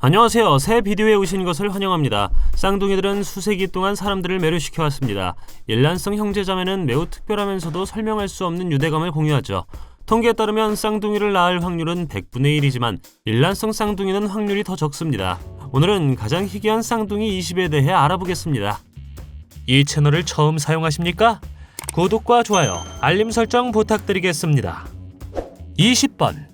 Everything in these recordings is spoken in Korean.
안녕하세요. 새 비디오에 오신 것을 환영합니다. 쌍둥이들은 수세기 동안 사람들을 매료시켜 왔습니다. 일란성 형제자매는 매우 특별하면서도 설명할 수 없는 유대감을 공유하죠. 통계에 따르면 쌍둥이를 낳을 확률은 100분의 1이지만 일란성 쌍둥이는 확률이 더 적습니다. 오늘은 가장 희귀한 쌍둥이 20에 대해 알아보겠습니다. 이 채널을 처음 사용하십니까? 구독과 좋아요, 알림 설정 부탁드리겠습니다. 20번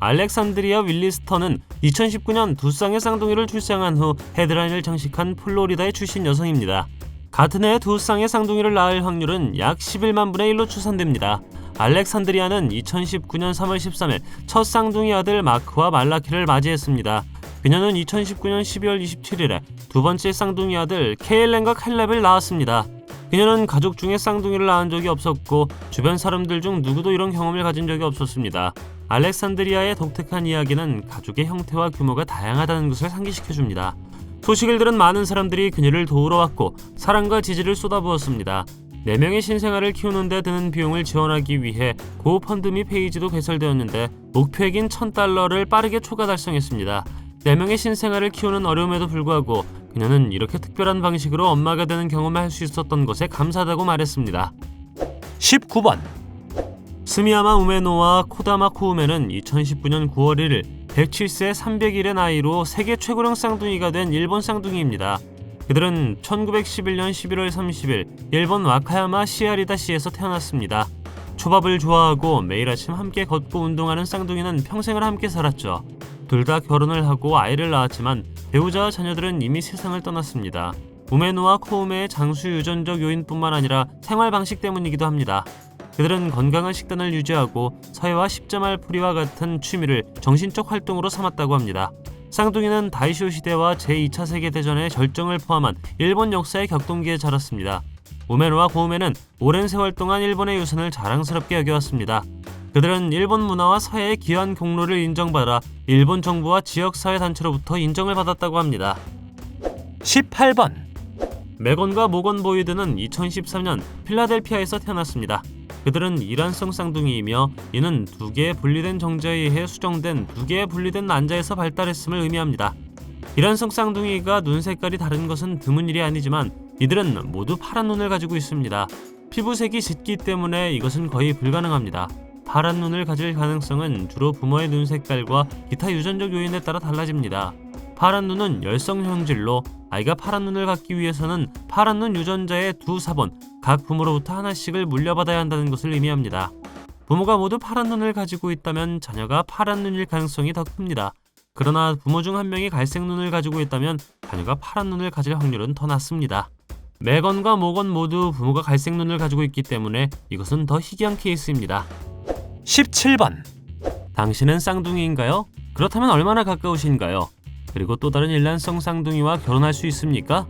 알렉산드리아 윌리스턴은 2019년 두 쌍의 쌍둥이를 출생한 후 헤드라인을 장식한 플로리다의 출신 여성입니다. 같은 해 두 쌍의 쌍둥이를 낳을 확률은 약 11만 분의 1로 추산됩니다. 알렉산드리아는 2019년 3월 13일 첫 쌍둥이 아들 마크와 말라키를 맞이했습니다. 그녀는 2019년 12월 27일에 두 번째 쌍둥이 아들 케일렌과 칼렙을 낳았습니다. 그녀는 가족 중에 쌍둥이를 낳은 적이 없었고 주변 사람들 중 누구도 이런 경험을 가진 적이 없었습니다. 알렉산드리아의 독특한 이야기는 가족의 형태와 규모가 다양하다는 것을 상기시켜 줍니다. 소식을 들은 많은 사람들이 그녀를 도우러 왔고 사랑과 지지를 쏟아부었습니다. 4명의 신생아를 키우는 데 드는 비용을 지원하기 위해 고펀드미 페이지도 개설되었는데 목표액인 1000달러를 빠르게 초과 달성했습니다. 4명의 신생아를 키우는 어려움에도 불구하고 그녀는 이렇게 특별한 방식으로 엄마가 되는 경험을 할 수 있었던 것에 감사하다고 말했습니다. 19번 스미야마 우메노와 코다마 코 우메는 2019년 9월 1일 107세 300일의 나이로 세계 최고령 쌍둥이가 된 일본 쌍둥이입니다. 그들은 1911년 11월 30일 일본 와카야마 시아리다시에서 태어났습니다. 초밥을 좋아하고 매일 아침 함께 걷고 운동하는 쌍둥이는 평생을 함께 살았죠. 둘 다 결혼을 하고 아이를 낳았지만 배우자와 자녀들은 이미 세상을 떠났습니다. 우메노와 코우메의 장수 유전적 요인뿐만 아니라 생활 방식 때문이기도 합니다. 그들은 건강한 식단을 유지하고 서예와 십자말 풀이와 같은 취미를 정신적 활동으로 삼았다고 합니다. 쌍둥이는 다이쇼 시대와 제2차 세계대전의 절정을 포함한 일본 역사의 격동기에 자랐습니다. 우메노와 고우메는 오랜 세월 동안 일본의 유산을 자랑스럽게 여겨왔습니다. 그들은 일본 문화와 사회의 기여한 공로를 인정받아 일본 정부와 지역사회 단체로부터 인정을 받았다고 합니다. 18번 메건과 모건 보이드는 2013년 필라델피아에서 태어났습니다. 그들은 이란성 쌍둥이이며 이는 두 개의 분리된 정자에 의해 수정된 두 개의 분리된 난자에서 발달했음을 의미합니다. 이란성 쌍둥이가 눈 색깔이 다른 것은 드문 일이 아니지만 이들은 모두 파란 눈을 가지고 있습니다. 피부색이 짙기 때문에 이것은 거의 불가능합니다. 파란 눈을 가질 가능성은 주로 부모의 눈 색깔과 기타 유전적 요인에 따라 달라집니다. 파란 눈은 열성 형질로 아이가 파란 눈을 갖기 위해서는 파란 눈 유전자의 두 사본, 각 부모로부터 하나씩을 물려받아야 한다는 것을 의미합니다. 부모가 모두 파란 눈을 가지고 있다면 자녀가 파란 눈일 가능성이 더 큽니다. 그러나 부모 중 한 명이 갈색 눈을 가지고 있다면 자녀가 파란 눈을 가질 확률은 더 낮습니다. 매건과 모건 모두 부모가 갈색 눈을 가지고 있기 때문에 이것은 더 희귀한 케이스입니다. 17번 당신은 쌍둥이인가요? 그렇다면 얼마나 가까우신가요? 그리고 또 다른 일란성 쌍둥이와 결혼할 수 있습니까?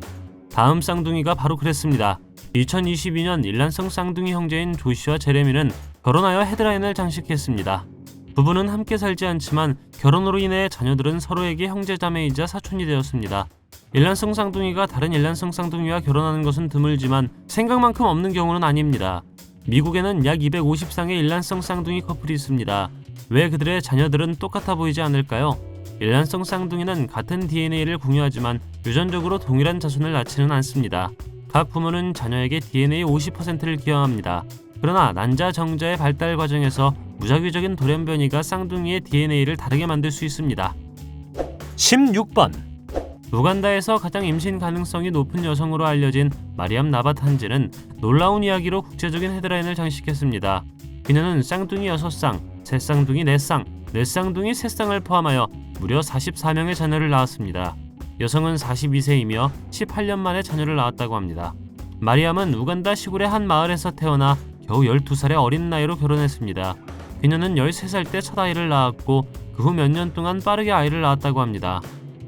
다음 쌍둥이가 바로 그랬습니다. 2022년 일란성 쌍둥이 형제인 조시와 제레미는 결혼하여 헤드라인을 장식했습니다. 부부는 함께 살지 않지만 결혼으로 인해 자녀들은 서로에게 형제자매이자 사촌이 되었습니다. 일란성 쌍둥이가 다른 일란성 쌍둥이와 결혼하는 것은 드물지만 생각만큼 없는 경우는 아닙니다. 미국에는 약 250쌍의 일란성 쌍둥이 커플이 있습니다. 왜 그들의 자녀들은 똑같아 보이지 않을까요? 일란성 쌍둥이는 같은 DNA를 공유하지만 유전적으로 동일한 자손을 낳지는 않습니다. 각 부모는 자녀에게 DNA 50%를 기여합니다. 그러나 난자 정자의 발달 과정에서 무작위적인 돌연 변이가 쌍둥이의 DNA를 다르게 만들 수 있습니다. 16번 우간다에서 가장 임신 가능성이 높은 여성으로 알려진 마리암 나바탄지는 놀라운 이야기로 국제적인 헤드라인을 장식했습니다. 그녀는 쌍둥이 6쌍, 새쌍둥이 4쌍, 넷쌍둥이 3쌍을 포함하여 무려 44명의 자녀를 낳았습니다. 여성은 42세이며 18년 만에 자녀를 낳았다고 합니다. 마리암은 우간다 시골의 한 마을에서 태어나 겨우 12살의 어린 나이로 결혼했습니다. 그녀는 13살 때 첫 아이를 낳았고 그 후 몇 년 동안 빠르게 아이를 낳았다고 합니다.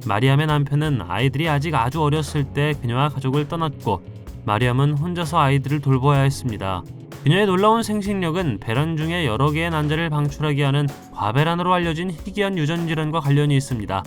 마리암의 남편은 아이들이 아직 아주 어렸을 때 그녀와 가족을 떠났고 마리암은 혼자서 아이들을 돌보아야 했습니다. 그녀의 놀라운 생식력은 배란 중에 여러 개의 난자를 방출하게 하는 과배란으로 알려진 희귀한 유전 질환과 관련이 있습니다.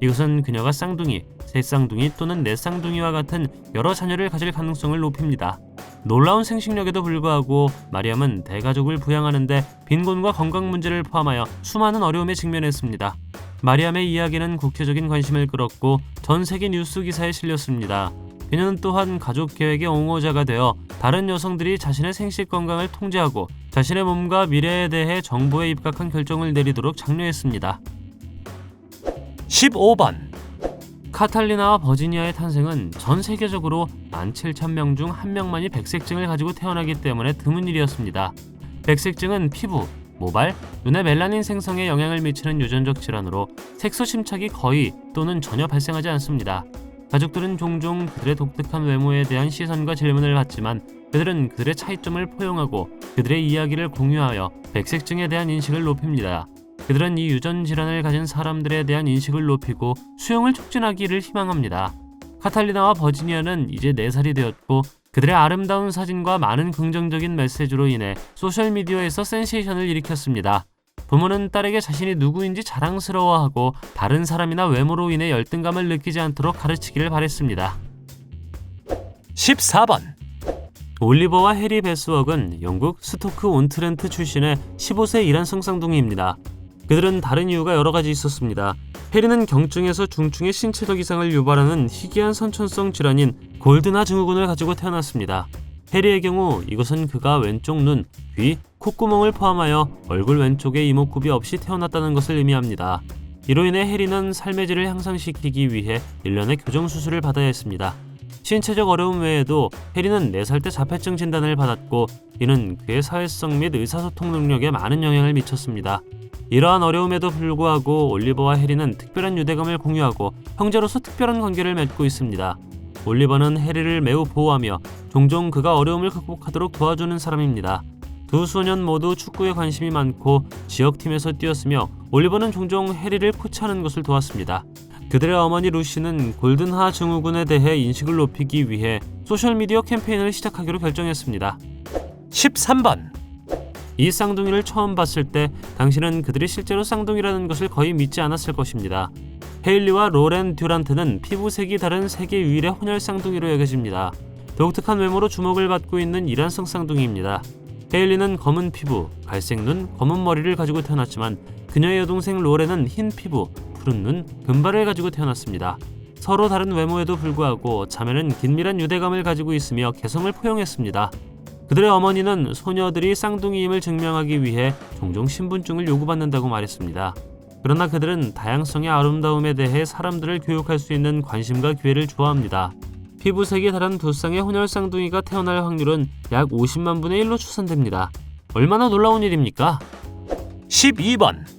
이것은 그녀가 쌍둥이, 셋쌍둥이 또는 넷쌍둥이와 같은 여러 자녀를 가질 가능성을 높입니다. 놀라운 생식력에도 불구하고 마리암은 대가족을 부양하는데 빈곤과 건강 문제를 포함하여 수많은 어려움에 직면했습니다. 마리암의 이야기는 국제적인 관심을 끌었고 전 세계 뉴스 기사에 실렸습니다. 그녀는 또한 가족 계획의 옹호자가 되어 다른 여성들이 자신의 생식 건강을 통제하고 자신의 몸과 미래에 대해 정보에 입각한 결정을 내리도록 장려했습니다. 15번 카탈리나와 버지니아의 탄생은 전 세계적으로 17,000명 중 한 명만이 백색증을 가지고 태어나기 때문에 드문 일이었습니다. 백색증은 피부, 모발, 눈의 멜라닌 생성에 영향을 미치는 유전적 질환으로 색소 침착이 거의 또는 전혀 발생하지 않습니다. 가족들은 종종 그들의 독특한 외모에 대한 시선과 질문을 받지만 그들은 그들의 차이점을 포용하고 그들의 이야기를 공유하여 백색증에 대한 인식을 높입니다. 그들은 이 유전 질환을 가진 사람들에 대한 인식을 높이고 수용을 촉진하기를 희망합니다. 카탈리나와 버지니아는 이제 4살이 되었고 그들의 아름다운 사진과 많은 긍정적인 메시지로 인해 소셜미디어에서 센세이션을 일으켰습니다. 부모는 딸에게 자신이 누구인지 자랑스러워하고 다른 사람이나 외모로 인해 열등감을 느끼지 않도록 가르치기를 바랬습니다. 14번 올리버와 해리 베스웍은 영국 스토크 온트렌트 출신의 15세 이란 성 쌍둥이입니다. 그들은 다른 이유가 여러 가지 있었습니다. 해리는 경증에서 중증의 신체적 이상을 유발하는 희귀한 선천성 질환인 골드나 증후군을 가지고 태어났습니다. 해리의 경우 이것은 그가 왼쪽 눈, 귀, 콧구멍을 포함하여 얼굴 왼쪽에 이목구비 없이 태어났다는 것을 의미합니다. 이로 인해 해리는 삶의 질을 향상시키기 위해 1년의 교정 수술을 받아야 했습니다. 신체적 어려움 외에도 해리는 4살 때 자폐증 진단을 받았고 이는 그의 사회성 및 의사소통 능력에 많은 영향을 미쳤습니다. 이러한 어려움에도 불구하고 올리버와 해리는 특별한 유대감을 공유하고 형제로서 특별한 관계를 맺고 있습니다. 올리버는 해리를 매우 보호하며 종종 그가 어려움을 극복하도록 도와주는 사람입니다. 두 소년 모두 축구에 관심이 많고 지역팀에서 뛰었으며 올리버는 종종 해리를 코치하는 것을 도왔습니다. 그들의 어머니 루시는 골든하 증후군에 대해 인식을 높이기 위해 소셜미디어 캠페인을 시작하기로 결정했습니다. 13번 이 쌍둥이를 처음 봤을 때 당신은 그들이 실제로 쌍둥이라는 것을 거의 믿지 않았을 것입니다. 헤일리와 로렌 듀란트는 피부색이 다른 세계 유일의 혼혈 쌍둥이로 여겨집니다. 독특한 외모로 주목을 받고 있는 이란성 쌍둥이입니다. 헤일리는 검은 피부, 갈색 눈, 검은 머리를 가지고 태어났지만 그녀의 여동생 로렌은 흰 피부, 푸른 눈, 금발을 가지고 태어났습니다. 서로 다른 외모에도 불구하고 자매는 긴밀한 유대감을 가지고 있으며 개성을 포용했습니다. 그들의 어머니는 소녀들이 쌍둥이임을 증명하기 위해 종종 신분증을 요구받는다고 말했습니다. 그러나 그들은 다양성의 아름다움에 대해 사람들을 교육할 수 있는 관심과 기회를 좋아합니다. 피부색이 다른 두 쌍의 혼혈 쌍둥이가 태어날 확률은 약 50만 분의 1로 추산됩니다. 얼마나 놀라운 일입니까? 12번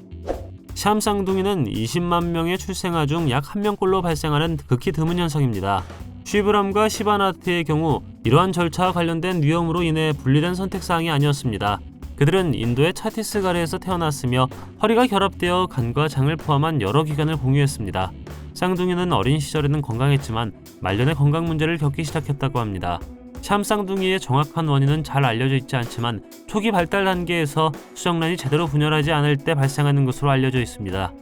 샴 쌍둥이는 20만 명의 출생아 중 약 한 명꼴로 발생하는 극히 드문 현상입니다. 쉬브람과 시바나트의 경우 이러한 절차와 관련된 위험으로 인해 분리된 선택사항이 아니었습니다. 그들은 인도의 차티스가르에서 태어났으며 허리가 결합되어 간과 장을 포함한 여러 기관을 공유했습니다. 쌍둥이는 어린 시절에는 건강했지만 말년에 건강 문제를 겪기 시작했다고 합니다. 샴 쌍둥이의 정확한 원인은 잘 알려져 있지 않지만 초기 발달 단계에서 수정란이 제대로 분열하지 않을 때 발생하는 것으로 알려져 있습니다.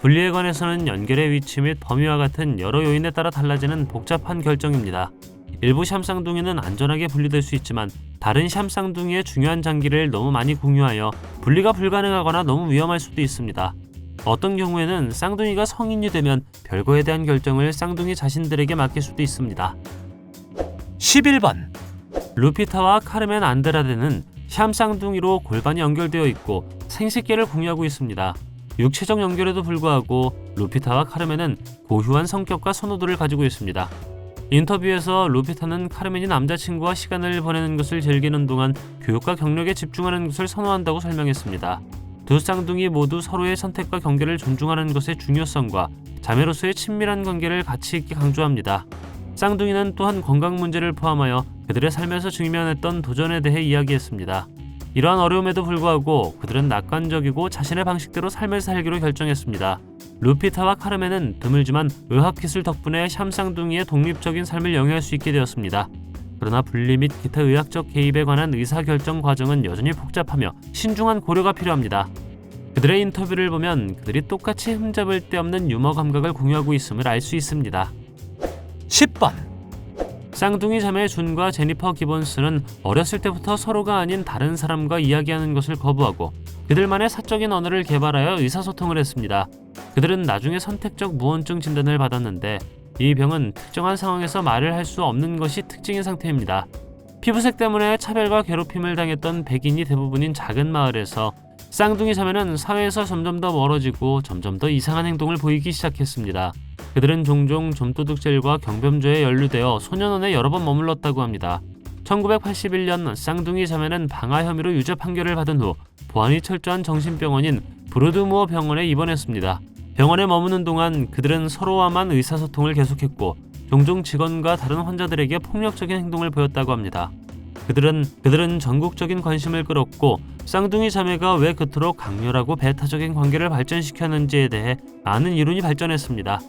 분리에 관해서는 연결의 위치 및 범위와 같은 여러 요인에 따라 달라지는 복잡한 결정입니다. 일부 샴쌍둥이는 안전하게 분리될 수 있지만 다른 샴쌍둥이의 중요한 장기를 너무 많이 공유하여 분리가 불가능하거나 너무 위험할 수도 있습니다. 어떤 경우에는 쌍둥이가 성인이 되면 별거에 대한 결정을 쌍둥이 자신들에게 맡길 수도 있습니다. 11번 루피타와 카르멘 안드라데는 샴쌍둥이로 골반이 연결되어 있고 생식계를 공유하고 있습니다. 육체적 연결에도 불구하고 루피타와 카르멘은 고유한 성격과 선호도를 가지고 있습니다. 인터뷰에서 루피타는 카르멘이 남자친구와 시간을 보내는 것을 즐기는 동안 교육과 경력에 집중하는 것을 선호한다고 설명했습니다. 두 쌍둥이 모두 서로의 선택과 경계를 존중하는 것의 중요성과 자매로서의 친밀한 관계를 가치 있게 강조합니다. 쌍둥이는 또한 건강 문제를 포함하여 그들의 삶에서 직면했던 도전에 대해 이야기했습니다. 이러한 어려움에도 불구하고 그들은 낙관적이고 자신의 방식대로 삶을 살기로 결정했습니다. 루피타와 카르멘은 드물지만 의학기술 덕분에 샴쌍둥이의 독립적인 삶을 영위할 수 있게 되었습니다. 그러나 분리 및 기타 의학적 개입에 관한 의사결정 과정은 여전히 복잡하며 신중한 고려가 필요합니다. 그들의 인터뷰를 보면 그들이 똑같이 흠잡을 데 없는 유머 감각을 공유하고 있음을 알 수 있습니다. 10번 쌍둥이 자매 준과 제니퍼 기본스는 어렸을 때부터 서로가 아닌 다른 사람과 이야기하는 것을 거부하고 그들만의 사적인 언어를 개발하여 의사소통을 했습니다. 그들은 나중에 선택적 무언증 진단을 받았는데 이 병은 특정한 상황에서 말을 할 수 없는 것이 특징인 상태입니다. 피부색 때문에 차별과 괴롭힘을 당했던 백인이 대부분인 작은 마을에서 쌍둥이 자매는 사회에서 점점 더 멀어지고 점점 더 이상한 행동을 보이기 시작했습니다. 그들은 종종 좀도둑질과 경범죄에 연루되어 소년원에 여러 번 머물렀다고 합니다. 1981년 쌍둥이 자매는 방화 혐의로 유죄 판결을 받은 후 보안이 철저한 정신병원인 브로드무어 병원에 입원했습니다. 병원에 머무는 동안 그들은 서로와만 의사소통을 계속했고 종종 직원과 다른 환자들에게 폭력적인 행동을 보였다고 합니다. 그들은 그들은 전국적인 관심을 끌었고 쌍둥이 자매가 왜 그토록 강렬하고 배타적인 관계를 발전시켰는지에 대해 많은 이론이 발전했습니다.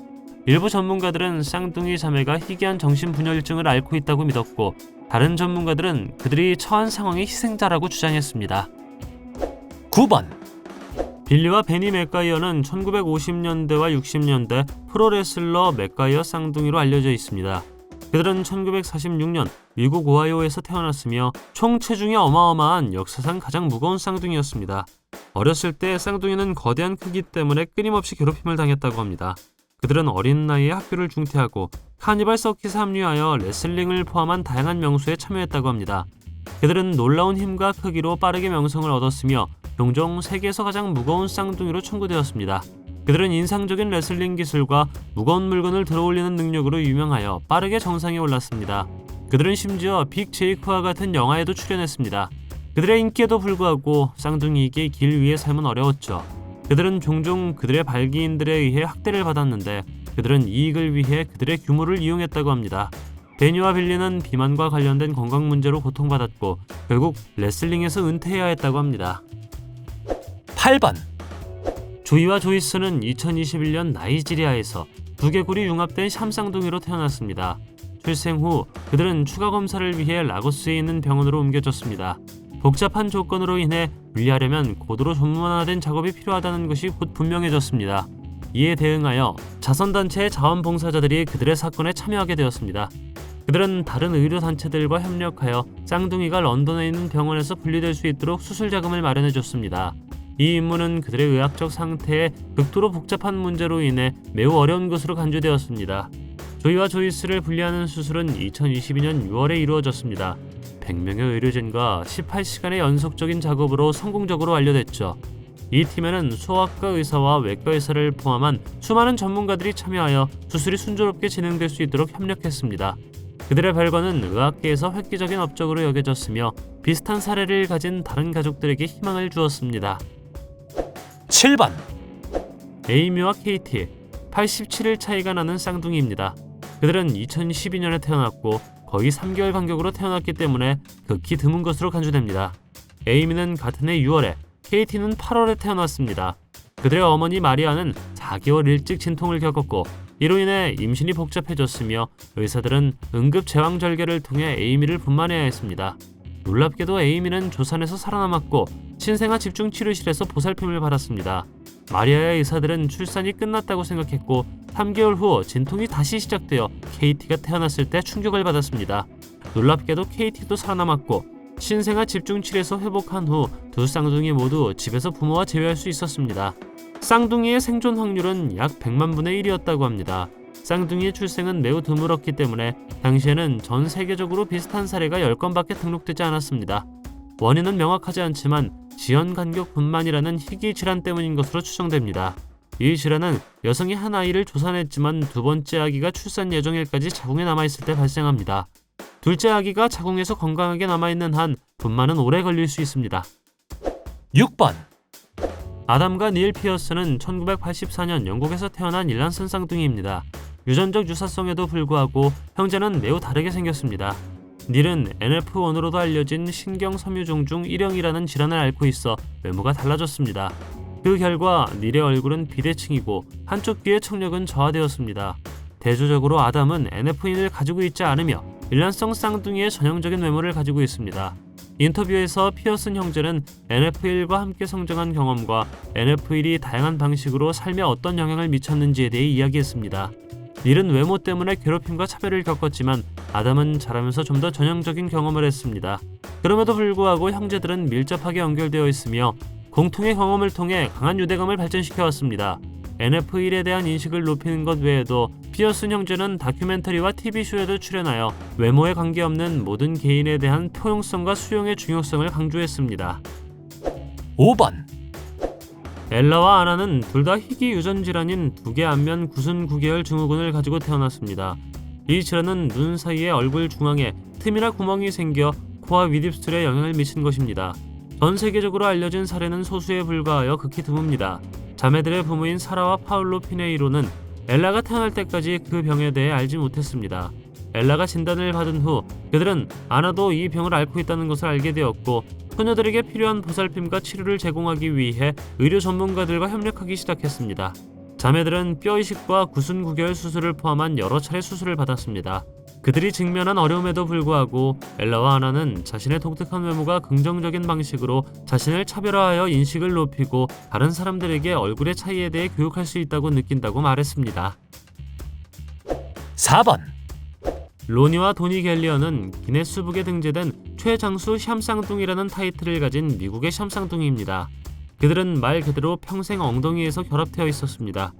일부 전문가들은 쌍둥이 자매가 희귀한 정신분열증을 앓고 있다고 믿었고 다른 전문가들은 그들이 처한 상황의 희생자라고 주장했습니다. 9번 빌리와 베니 맥가이어는 1950년대와 60년대 프로레슬러 맥가이어 쌍둥이로 알려져 있습니다. 그들은 1946년 미국 오하이오에서 태어났으며 총 체중이 어마어마한 역사상 가장 무거운 쌍둥이였습니다. 어렸을 때 쌍둥이는 거대한 크기 때문에 끊임없이 괴롭힘을 당했다고 합니다. 그들은 어린 나이에 학교를 중퇴하고 카니발 서킷에 합류하여 레슬링을 포함한 다양한 명수에 참여했다고 합니다. 그들은 놀라운 힘과 크기로 빠르게 명성을 얻었으며 종종 세계에서 가장 무거운 쌍둥이로 청구되었습니다. 그들은 인상적인 레슬링 기술과 무거운 물건을 들어올리는 능력으로 유명하여 빠르게 정상에 올랐습니다. 그들은 심지어 빅 제이크와 같은 영화에도 출연했습니다. 그들의 인기에도 불구하고 쌍둥이에게 길 위의 삶은 어려웠죠. 그들은 종종 그들의 발기인들에 의해 학대를 받았는데 그들은 이익을 위해 그들의 규모를 이용했다고 합니다. 베니와 빌리는 비만과 관련된 건강 문제로 고통받았고 결국 레슬링에서 은퇴해야 했다고 합니다. 8번 조이와 조이스는 2021년 나이지리아에서 두개골이 융합된 샴쌍둥이로 태어났습니다. 출생 후 그들은 추가 검사를 위해 라고스에 있는 병원으로 옮겨졌습니다. 복잡한 조건으로 인해 분리하려면 고도로 전문화된 작업이 필요하다는 것이 곧 분명해졌습니다. 이에 대응하여 자선단체의 자원봉사자들이 그들의 사건에 참여하게 되었습니다. 그들은 다른 의료단체들과 협력하여 쌍둥이가 런던에 있는 병원에서 분리될 수 있도록 수술 자금을 마련해줬습니다. 이 임무는 그들의 의학적 상태에 극도로 복잡한 문제로 인해 매우 어려운 것으로 간주되었습니다. 조이와 조이스를 분리하는 수술은 2022년 6월에 이루어졌습니다. 100명의 의료진과 18시간의 연속적인 작업으로 성공적으로 완료됐죠. 이 팀에는 소아과 의사와 외과 의사를 포함한 수많은 전문가들이 참여하여 수술이 순조롭게 진행될 수 있도록 협력했습니다. 그들의 별거는 의학계에서 획기적인 업적으로 여겨졌으며 비슷한 사례를 가진 다른 가족들에게 희망을 주었습니다. 7번 에이미와 케이티 87일 차이가 나는 쌍둥이입니다. 그들은 2012년에 태어났고 거의 3개월 간격으로 태어났기 때문에 극히 드문 것으로 간주됩니다. 에이미는 같은 해 6월에, 케이티는 8월에 태어났습니다. 그들의 어머니 마리아는 4개월 일찍 진통을 겪었고 이로 인해 임신이 복잡해졌으며 의사들은 응급 제왕절개를 통해 에이미를 분만해야 했습니다. 놀랍게도 에이미는 조산에서 살아남았고 신생아 집중 치료실에서 보살핌을 받았습니다. 마리아의 의사들은 출산이 끝났다고 생각했고 3개월 후 진통이 다시 시작되어 케이티가 태어났을 때 충격을 받았습니다. 놀랍게도 케이티도 살아남았고 신생아 집중 치료에서 회복한 후 두 쌍둥이 모두 집에서 부모와 재회할 수 있었습니다. 쌍둥이의 생존 확률은 약 100만 분의 1이었다고 합니다. 쌍둥이의 출생은 매우 드물었기 때문에 당시에는 전 세계적으로 비슷한 사례가 10건밖에 등록되지 않았습니다. 원인은 명확하지 않지만 지연 간격 분만이라는 희귀 질환 때문인 것으로 추정됩니다. 이 질환은 여성이 한 아이를 조산했지만 두 번째 아기가 출산 예정일까지 자궁에 남아있을 때 발생합니다. 둘째 아기가 자궁에서 건강하게 남아있는 한 분만은 오래 걸릴 수 있습니다. 6번 아담과 닐 피어스는 1984년 영국에서 태어난 일란슨 쌍둥이입니다. 유전적 유사성에도 불구하고 형제는 매우 다르게 생겼습니다. 닐은 NF1으로도 알려진 신경섬유종 중 1형이라는 질환을 앓고 있어 외모가 달라졌습니다. 그 결과 닐의 얼굴은 비대칭이고 한쪽 귀의 청력은 저하되었습니다. 대조적으로 아담은 NF1을 가지고 있지 않으며 일란성 쌍둥이의 전형적인 외모를 가지고 있습니다. 인터뷰에서 피어슨 형제는 NFL1과 함께 성장한 경험과 NFL1이 다양한 방식으로 삶에 어떤 영향을 미쳤는지에 대해 이야기했습니다. 닐은 외모 때문에 괴롭힘과 차별을 겪었지만 아담은 자라면서 좀 더 전형적인 경험을 했습니다. 그럼에도 불구하고 형제들은 밀접하게 연결되어 있으며 공통의 경험을 통해 강한 유대감을 발전시켜 왔습니다. NF1에 대한 인식을 높이는 것 외에도 피어슨 형제는 다큐멘터리와 TV쇼에도 출연하여 외모에 관계없는 모든 개인에 대한 포용성과 수용의 중요성을 강조했습니다. 5번, 엘라와 아나는 둘 다 희귀 유전 질환인 두개 안면 구순 구개열 증후군을 가지고 태어났습니다. 이 질환은 눈 사이의 얼굴 중앙에 틈이나 구멍이 생겨 코와 윗입술에 영향을 미친 것입니다. 전 세계적으로 알려진 사례는 소수에 불과하여 극히 드뭅니다. 자매들의 부모인 사라와 파울로 피네이로는 엘라가 태어날 때까지 그 병에 대해 알지 못했습니다. 엘라가 진단을 받은 후 그들은 아나도 이 병을 앓고 있다는 것을 알게 되었고 소녀들에게 필요한 보살핌과 치료를 제공하기 위해 의료 전문가들과 협력하기 시작했습니다. 자매들은 뼈 이식과 구순 구결 수술을 포함한 여러 차례 수술을 받았습니다. 그들이 직면한 어려움에도 불구하고 엘라와 아나는 자신의 독특한 외모가 긍정적인 방식으로 자신을 차별화하여 인식을 높이고 다른 사람들에게 얼굴의 차이에 대해 교육할 수 있다고 느낀다고 말했습니다. 4번, 로니와 도니 갤리언은 기네스북에 등재된 최장수 샴쌍둥이라는 타이틀을 가진 미국의 샴쌍둥이입니다. 그들은 말 그대로 평생 엉덩이에서 결합되어 있었습니다.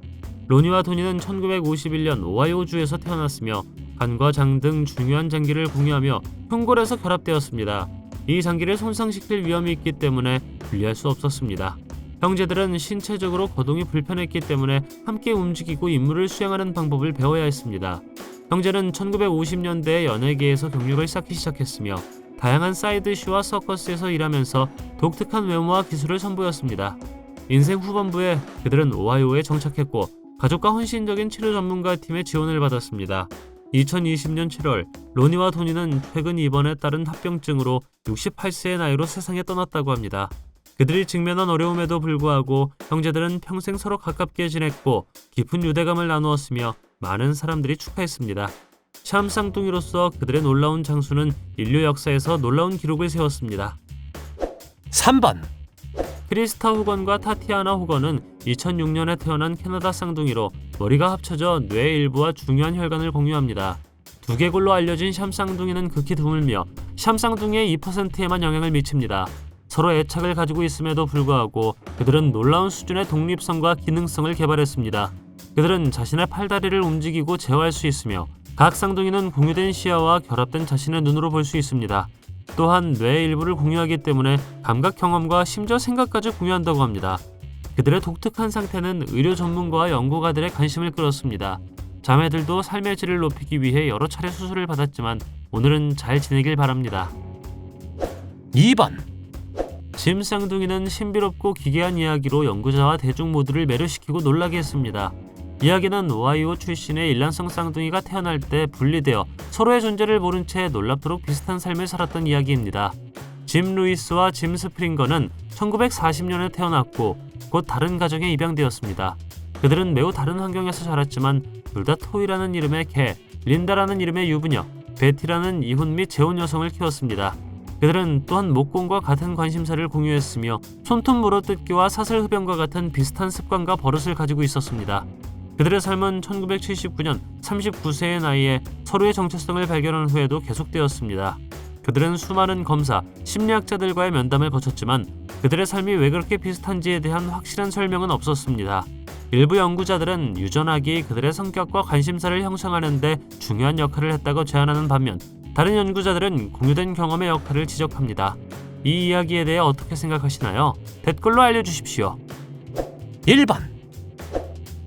로니와 도니는 1951년 오하이오주에서 태어났으며 간과 장 등 중요한 장기를 공유하며 흉골에서 결합되었습니다. 이 장기를 손상시킬 위험이 있기 때문에 분리할 수 없었습니다. 형제들은 신체적으로 거동이 불편했기 때문에 함께 움직이고 임무를 수행하는 방법을 배워야 했습니다. 형제는 1950년대에 연예계에서 경력을 쌓기 시작했으며 다양한 사이드쇼와 서커스에서 일하면서 독특한 외모와 기술을 선보였습니다. 인생 후반부에 그들은 오하이오에 정착했고 가족과 헌신적인 치료 전문가 팀의 지원을 받았습니다. 2020년 7월 로니와 토니는 최근 입원에 따른 합병증으로 68세의 나이로 세상에 떠났다고 합니다. 그들이 직면한 어려움에도 불구하고 형제들은 평생 서로 가깝게 지냈고 깊은 유대감을 나누었으며 많은 사람들이 축하했습니다. 샴 쌍둥이로서 그들의 놀라운 장수는 인류 역사에서 놀라운 기록을 세웠습니다. 3번, 크리스타 후건과 타티아나 후건은 2006년에 태어난 캐나다 쌍둥이로 머리가 합쳐져 뇌 일부와 중요한 혈관을 공유합니다. 두개골로 알려진 샴 쌍둥이는 극히 드물며 샴 쌍둥이의 2%에만 영향을 미칩니다. 서로 애착을 가지고 있음에도 불구하고 그들은 놀라운 수준의 독립성과 기능성을 개발했습니다. 그들은 자신의 팔다리를 움직이고 제어할 수 있으며 각 쌍둥이는 공유된 시야와 결합된 자신의 눈으로 볼 수 있습니다. 또한 뇌의 일부를 공유하기 때문에 감각 경험과 심지어 생각까지 공유한다고 합니다. 그들의 독특한 상태는 의료 전문가와 연구가들의 관심을 끌었습니다. 자매들도 삶의 질을 높이기 위해 여러 차례 수술을 받았지만 오늘은 잘 지내길 바랍니다. 2번, 짐 쌍둥이는 신비롭고 기괴한 이야기로 연구자와 대중 모두를 매료시키고 놀라게 했습니다. 이야기는 오하이오 출신의 일란성 쌍둥이가 태어날 때 분리되어 서로의 존재를 모른 채 놀랍도록 비슷한 삶을 살았던 이야기입니다. 짐 루이스와 짐 스프링거는 1940년에 태어났고 곧 다른 가정에 입양되었습니다. 그들은 매우 다른 환경에서 자랐지만 둘 다 토이라는 이름의 개, 린다라는 이름의 유부녀, 베티라는 이혼 및 재혼 여성을 키웠습니다. 그들은 또한 목공과 같은 관심사를 공유했으며 손톱 물어뜯기와 사슬 흡연과 같은 비슷한 습관과 버릇을 가지고 있었습니다. 그들의 삶은 1979년 39세의 나이에 서로의 정체성을 발견한 후에도 계속되었습니다. 그들은 수많은 검사, 심리학자들과의 면담을 거쳤지만 그들의 삶이 왜 그렇게 비슷한지에 대한 확실한 설명은 없었습니다. 일부 연구자들은 유전학이 그들의 성격과 관심사를 형성하는 데 중요한 역할을 했다고 제안하는 반면 다른 연구자들은 공유된 경험의 역할을 지적합니다. 이 이야기에 대해 어떻게 생각하시나요? 댓글로 알려주십시오. 1번,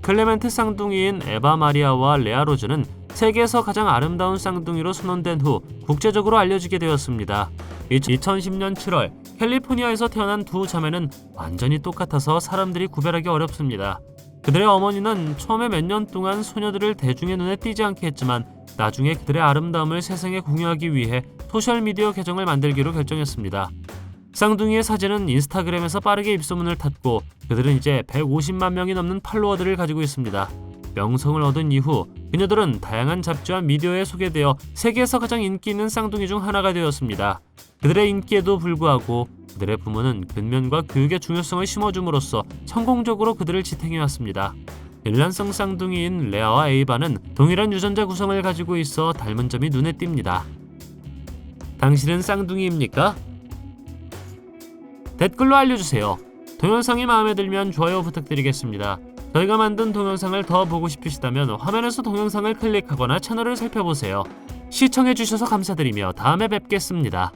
클레멘트 쌍둥이인 에바 마리아와 레아 로즈는 세계에서 가장 아름다운 쌍둥이로 선언된 후 국제적으로 알려지게 되었습니다. 2010년 7월 캘리포니아에서 태어난 두 자매는 완전히 똑같아서 사람들이 구별하기 어렵습니다. 그들의 어머니는 처음에 몇 년 동안 소녀들을 대중의 눈에 띄지 않게 했지만 나중에 그들의 아름다움을 세상에 공유하기 위해 소셜미디어 계정을 만들기로 결정했습니다. 쌍둥이의 사진은 인스타그램에서 빠르게 입소문을 탔고 그들은 이제 150만 명이 넘는 팔로워들을 가지고 있습니다. 명성을 얻은 이후 그녀들은 다양한 잡지와 미디어에 소개되어 세계에서 가장 인기 있는 쌍둥이 중 하나가 되었습니다. 그들의 인기에도 불구하고 그들의 부모는 근면과 교육의 중요성을 심어줌으로써 성공적으로 그들을 지탱해왔습니다. 일란성 쌍둥이인 레아와 에이바는 동일한 유전자 구성을 가지고 있어 닮은 점이 눈에 띕니다. 당신은 쌍둥이입니까? 댓글로 알려주세요. 동영상이 마음에 들면 좋아요 부탁드리겠습니다. 저희가 만든 동영상을 더 보고 싶으시다면 화면에서 동영상을 클릭하거나 채널을 살펴보세요. 시청해주셔서 감사드리며 다음에 뵙겠습니다.